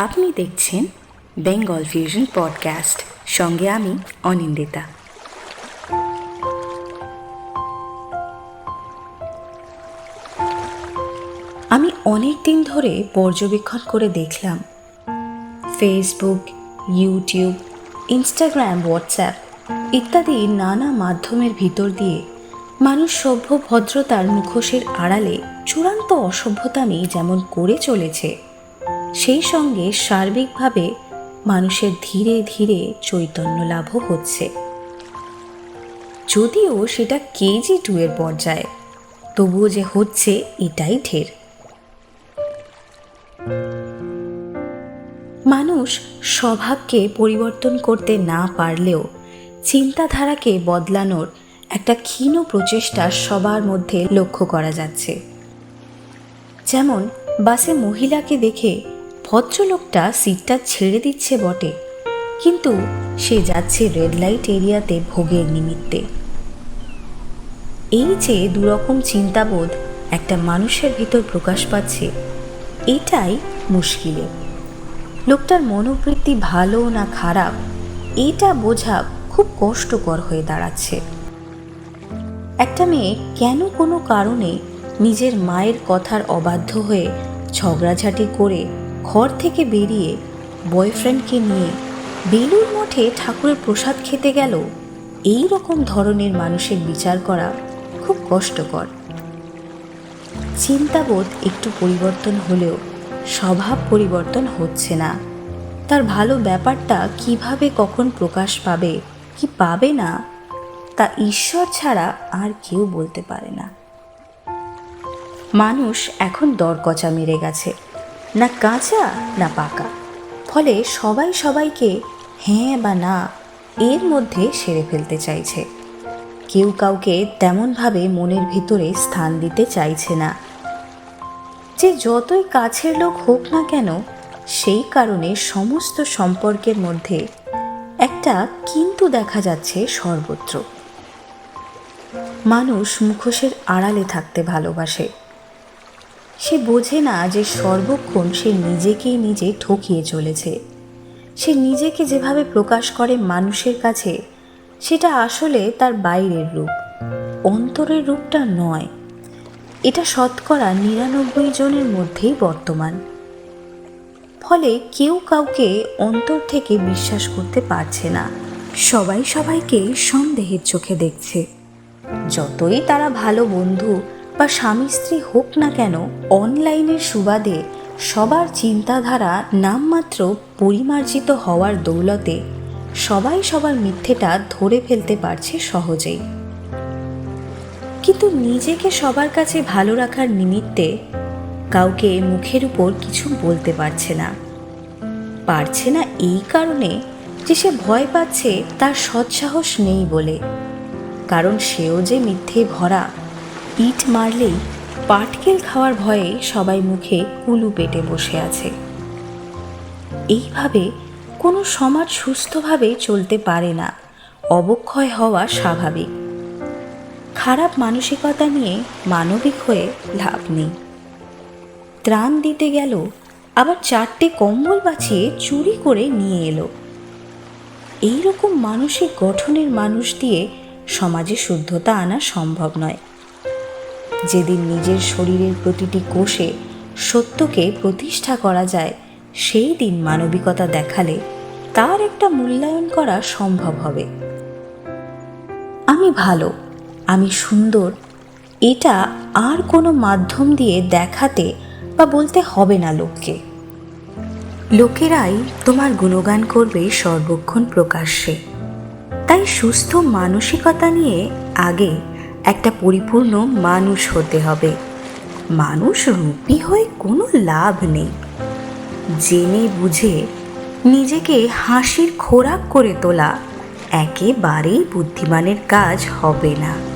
আপনি দেখছেন Bengal fusion podcast. সঙ্গে আমি অনিন্দিতা। আমি অনেক দিন ধরে পর্যবেক্ষণ করে দেখলাম। ফেসবুক ইউটিউব ইনস্টাগ্রাম হোয়াটসঅ্যাপ ইত্যাদি নানা মাধ্যমের ভিতর দিয়ে মানুষ সভ্য ভদ্রতার মুখোশের আড়ালে চূড়ান্ত অসভ্যতামি যেমন করে চলেছে। সেই সঙ্গে সার্বিকভাবে মানুষের ধীরে ধীরে চৈতন্য লাভও হচ্ছে। যদিও সেটা কেজি টু এর পর্যায়ে, তবুও যে হচ্ছে এটাই ঢের। মানুষ স্বভাবকে পরিবর্তন করতে না পারলেও চিন্তাধারাকে বদলানোর একটা ক্ষীণ প্রচেষ্টা সবার মধ্যে লক্ষ্য করা যাচ্ছে। যেমন বাসে মহিলাকে দেখে ভদ্রলোকটা সিটটা ছেড়ে দিচ্ছে বটে। কিন্তু সে যাচ্ছে রেড লাইট এরিয়াতে ভোগের নিমিত্তে। এই যে দুরকম চিন্তাবোধ একটা মানুষের ভিতর প্রকাশ পাচ্ছে, এটাই মুশকিলে। লোকটার মনোবৃত্তি ভালো না খারাপ, এটা বোঝা খুব কষ্টকর হয়ে দাঁড়াচ্ছে। একটা মেয়ে কেন কোনো কারণে নিজের মায়ের কথার অবাধ্য হয়ে ঝগড়াঝাটি করে ঘর থেকে বেরিয়ে বয়ফ্রেন্ডকে নিয়ে বেলুর মঠে ঠাকুরের প্রসাদ খেতে গেল। এই রকম ধরনের মানুষের বিচার করা খুব কষ্টকর। চিন্তাবোধ একটু পরিবর্তন হলেও স্বভাব পরিবর্তন হচ্ছে না। তার ভালো ব্যাপারটা কীভাবে কখন প্রকাশ পাবে, কি পাবে না, তা ঈশ্বর ছাড়া আর কেউ বলতে পারে না। মানুষ এখন দরকচা মেরে গেছে। না কাঁচা, না পাকা। ফলে সবাই সবাইকে হ্যাঁ বা না এর মধ্যে সেরে ফেলতে চাইছে। কেউ কাউকে তেমনভাবে মনের ভিতরে স্থান দিতে চাইছে না। যে যতই কাছের লোক হোক না কেন, সেই কারণে সমস্ত সম্পর্কের মধ্যে একটা কিন্তু দেখা যাচ্ছে সর্বত্র। মানুষ মুখোশের আড়ালে থাকতে ভালোবাসে। সে বোঝে না যে সর্বক্ষণ সে নিজেকেই নিজে ঠকিয়ে চলেছে। সে নিজেকে যেভাবে প্রকাশ করে মানুষের কাছে, সেটা আসলে তার বাইরের রূপ, অন্তরের রূপটা নয়। এটা শতকরা নিরানব্বই জনের মধ্যেই বর্তমান। ফলে কেউ কাউকে অন্তর থেকে বিশ্বাস করতে পারছে না। সবাই সবাইকে সন্দেহের চোখে দেখছে। যতই তারা ভালো বন্ধু বা স্বামী স্ত্রী হোক না কেন, অনলাইনের সুবাদে সবার চিন্তাধারা নামমাত্র পরিমার্জিত হওয়ার দৌলতে সবাই সবার মিথ্যেটা ধরে ফেলতে পারছে সহজেই। কিন্তু নিজেকে সবার কাছে ভালো রাখার নিমিত্তে কাউকে মুখের উপর কিছু বলতে পারছে না। পারছে না এই কারণে যে সে ভয় পাচ্ছে তার সৎসাহস নেই বলে। কারণ সেও যে মিথ্যে ভরা ইট মারলেই পাটকেল খাওয়ার ভয়ে সবাই মুখে কুলু পেটে বসে আছে। এইভাবে কোনো সমাজ সুস্থভাবে চলতে পারে না। অবক্ষয় হওয়া স্বাভাবিক। খারাপ মানসিকতা নিয়ে মানবিক হয়ে লাভ নেই। ত্রাণ দিতে গেল, আবার চারটে কম্বল বাঁচিয়ে চুরি করে নিয়ে এলো। এইরকম মানসিক গঠনের মানুষ দিয়ে সমাজে শুদ্ধতা আনা সম্ভব নয়। যেদিন নিজের শরীরের প্রতিটি কোষে সত্যকে প্রতিষ্ঠা করা যায়, সেই দিন মানবিকতা দেখালে তার একটা মূল্যায়ন করা সম্ভব হবে। আমি ভালো, আমি সুন্দর, এটা আর কোনো মাধ্যম দিয়ে দেখাতে বা বলতে হবে না লোককে। লোকেরাই তোমার গুণগান করবে সর্বক্ষণ প্রকাশ্যে। তাই সুস্থ মানসিকতা নিয়ে আগে একটা পরিপূর্ণ মানুষ হতে হবে। মানুষ রূপী হয়ে কোনো লাভ নেই। জেনে বুঝে নিজেকে হাসির খোরাক করে তোলা একেবারেই বুদ্ধিমানের কাজ হবে না।